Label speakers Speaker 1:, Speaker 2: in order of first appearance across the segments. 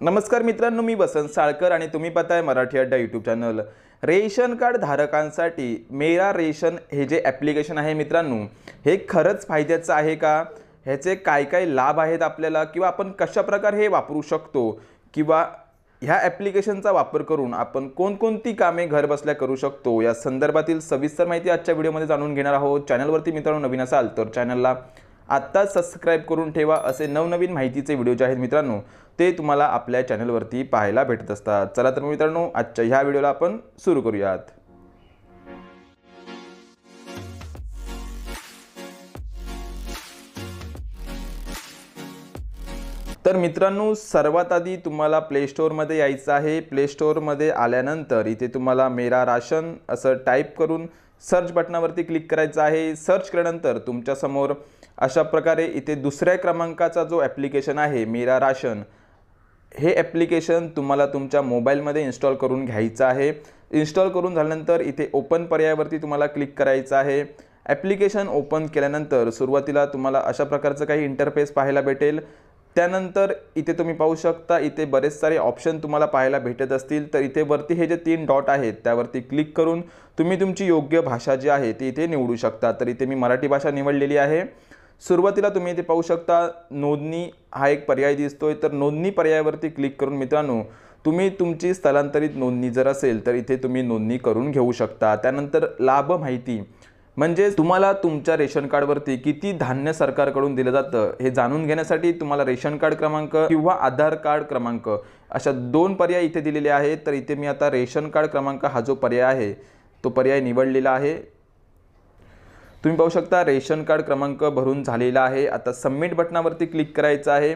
Speaker 1: नमस्कार मित्रांनो मी वसंत साळकर आणि तुम्ही पाहताय मराठी अड्डा यूट्यूब चॅनल रेशन कार्ड धारकांसाठी मेरा रेशन हे जे ॲप्लिकेशन आहे मित्रांनो हे खरंच फायद्याचं आहे का? ह्याचे काय काय लाभ आहेत आपल्याला? किंवा आपण कशाप्रकारे हे वापरू शकतो? किंवा ह्या ॲप्लिकेशनचा वापर करून आपण कोणकोणती कामे घरबसल्या करू शकतो? या संदर्भातील सविस्तर माहिती आजच्या व्हिडिओमध्ये जाणून घेणार आहोत. चॅनलवरती मित्रांनो नवीन असाल तर चॅनलला आत्ताच सबस्क्राईब करून ठेवा असे नवनवीन माहितीचे व्हिडिओ जे आहेत मित्रांनो ते तुम्हाला आपल्या चॅनलवरती पाहायला भेटत असतात. चला तर मित्रांनो आजच्या ह्या व्हिडिओला आपण सुरू करूयात. तर मित्रांनो सर्वात आधी तुम्हाला प्ले स्टोअरमध्ये यायचं आहे. प्ले स्टोअरमध्ये आल्यानंतर इथे तुम्हाला मेरा राशन असं टाईप करून सर्च बटनावरती क्लिक करायचं आहे. सर्च केल्यानंतर तुमच्यासमोर अशा प्रकारे इथे दुसऱ्या क्रमांकाचा जो ॲप्लिकेशन आहे मेरा राशन हे ॲप्लिकेशन तुम्हाला तुमच्या मोबाईलमध्ये इन्स्टॉल करून घ्यायचं आहे. इन्स्टॉल करून झाल्यानंतर इथे ओपन पर्यायावरती तुम्हाला क्लिक करायचं आहे. ॲप्लिकेशन ओपन केल्यानंतर सुरुवातीला तुम्हाला अशा प्रकारचं काही इंटरफेस पाहायला भेटेल. त्यानंतर इथे तुम्ही पाहू शकता इथे बरेच सारे ऑप्शन तुम्हाला पाहायला भेटत असतील. तर इथे वरती हे जे तीन डॉट आहेत त्यावरती क्लिक करून तुम्ही तुमची योग्य भाषा जी आहे ती इथे निवडू शकता. तर इथे मी मराठी भाषा निवडलेली आहे. सुरुवातीला तुम्ही इथे पाहू शकता नोंदणी हा एक पर्याय दिसतोय. तर नोंदणी पर्यायावरती क्लिक करून मित्रांनो तुम्ही तुमची स्थलांतरित नोंदणी जर असेल तर इथे तुम्ही नोंदणी करून घेऊ शकता. त्यानंतर लाभ माहिती. म्हणजे तुम्हाला तुमच्या रेशन कार्डवरती किती धान्य सरकारकडून दिलं जातं हे जाणून घेण्यासाठी तुम्हाला रेशन कार्ड क्रमांक किंवा आधार कार्ड क्रमांक अशा दोन पर्याय इथे दिलेले आहेत. तर इथे मी आता रेशन कार्ड क्रमांक हा जो पर्याय आहे तो पर्याय निवडलेला आहे. तुम्ही पाहू शकता रेशन कार्ड क्रमांक भरून झालेला आहे. आता सबमिट बटनावरती क्लिक करायचं आहे.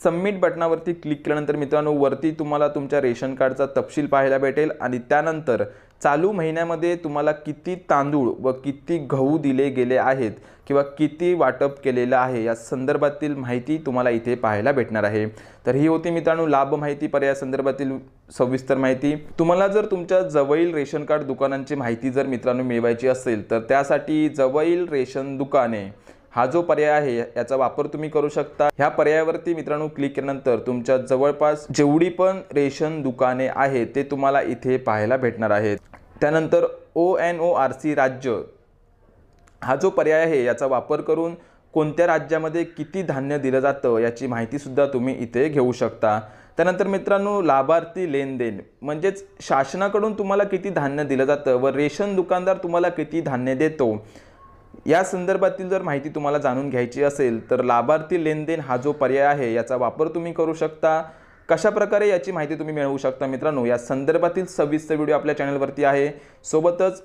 Speaker 1: सबमिट बटनावरती क्लिक केल्यानंतर मित्रांनो वरती तुम्हाला तुमच्या रेशन कार्डचा तपशील पाहायला भेटेल आणि त्यानंतर चालू महिन्यामध्ये तुम्हाला किती तांदूळ व किती गहू दिले गेले आहेत किंवा किती वाटप केलेलं आहे या संदर्भातील माहिती तुम्हाला इथे पाहायला भेटणार आहे. तर ही होती मित्रांनो लाभ माहिती पर्याय संदर्भातील सविस्तर माहिती. तुम्हाला जर तुमच्या जवळील रेशन कार्ड दुकानांची माहिती जर मित्रांनो मिळवायची असेल तर त्यासाठी जवळील रेशन दुकाने हा जो पर्याय आहे याचा वापर तुम्ही करू शकता. ह्या पर्यायावरती मित्रांनो क्लिक केल्यानंतर तुमच्या जवळपास जेवढी पण रेशन दुकाने आहेत ते तुम्हाला इथे पाहायला भेटणार आहेत. त्यानंतर O N O R C राज्य हा जो पर्याय आहे याचा वापर करून कोणत्या राज्यामध्ये किती धान्य दिलं जातं याची माहितीसुद्धा तुम्ही इथे घेऊ शकता. त्यानंतर मित्रांनो लाभार्थी लेनदेन म्हणजेच शासनाकडून तुम्हाला किती धान्य दिलं जातं व रेशन दुकानदार तुम्हाला किती धान्य देतो या संदर्भातील जर माहिती तुम्हाला जाणून घ्यायची असेल तर लाभार्थी लेनदेन हा जो पर्याय आहे याचा वापर तुम्ही करू शकता. कशा प्रकारे याची माहिती तुम्ही मिळवू शकता मित्रांनो या संदर्भातील सविस्तर व्हिडिओ आपल्या चॅनलवरती आहे. सोबतच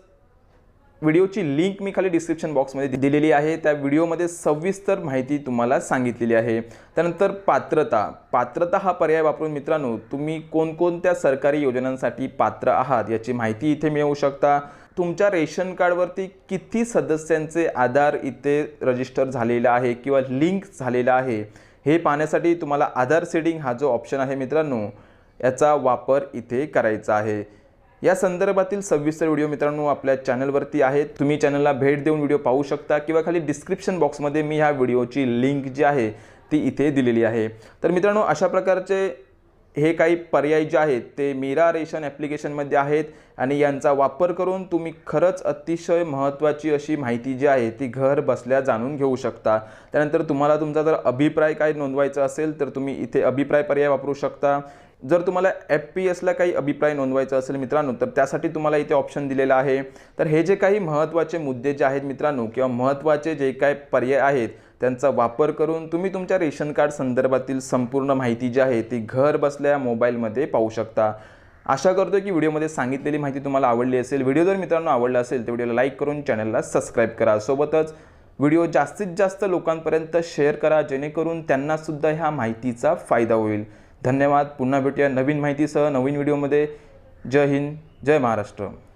Speaker 1: व्हिडिओची लिंक मी खाली डिस्क्रिप्शन बॉक्समध्ये दिलेली आहे. त्या व्हिडिओमध्ये सविस्तर माहिती तुम्हाला सांगितलेली आहे. त्यानंतर पात्रता. पात्रता हा पर्याय वापरून मित्रांनो तुम्ही कोणकोणत्या सरकारी योजनांसाठी पात्र आहात याची माहिती इथे मिळवू शकता. तुमच्या रेशन कार्डवरती किती सदस्यांचे आधार इथे रजिस्टर झालेला आहे किंवा लिंक झालेला आहे हे पाहण्यासाठी तुम्हाला आधार सेडिंग हा जो ऑप्शन आहे मित्रांनो याचा वापर इथे करायचा आहे. या संदर्भातील सविस्तर व्हिडिओ मित्रांनो आपल्या चॅनलवरती आहेत. तुम्ही चॅनलला भेट देऊन व्हिडिओ पाहू शकता किंवा खाली डिस्क्रिप्शन बॉक्समध्ये मी ह्या व्हिडिओची लिंक जी आहे ती इथे दिलेली आहे. तर मित्रांनो अशा प्रकारचे हे काही पर्याय जे आहेत ते मीरा रेशन ॲप्लिकेशनमध्ये आहेत आणि यांचा वापर करून तुम्ही खरंच अतिशय महत्त्वाची अशी माहिती जी आहे ती घर बसल्या जाणून घेऊ शकता. त्यानंतर तुम्हाला तुमचा जर अभिप्राय काय नोंदवायचा असेल तर तुम्ही इथे अभिप्राय पर्याय वापरू शकता. जर तुम्हाला एफ पी एसला काही अभिप्राय नोंदवायचा असेल मित्रांनो तर त्यासाठी तुम्हाला इथे ऑप्शन दिलेला आहे. तर हे जे काही महत्त्वाचे मुद्दे जे आहेत मित्रांनो किंवा महत्त्वाचे जे काही पर्याय आहेत त्यांचा वापर करून तुम्ही तुमच्या रेशन कार्ड संदर्भातील संपूर्ण माहिती जी आहे ती घर बसल्या मोबाईलमध्ये पाहू शकता. आशा करतो की व्हिडिओमध्ये सांगितलेली माहिती तुम्हाला आवडली असेल. व्हिडिओ जर मित्रांनो आवडला असेल तर व्हिडिओला लाईक करून चॅनलला सबस्क्राईब करा. सोबतच व्हिडिओ जास्तीत जास्त लोकांपर्यंत शेअर करा जेणेकरून त्यांनासुद्धा ह्या माहितीचा फायदा होईल. धन्यवाद. पुन्हा भेटूया नवीन माहितीसह नवीन व्हिडिओमध्ये. जय हिंद जय महाराष्ट्र.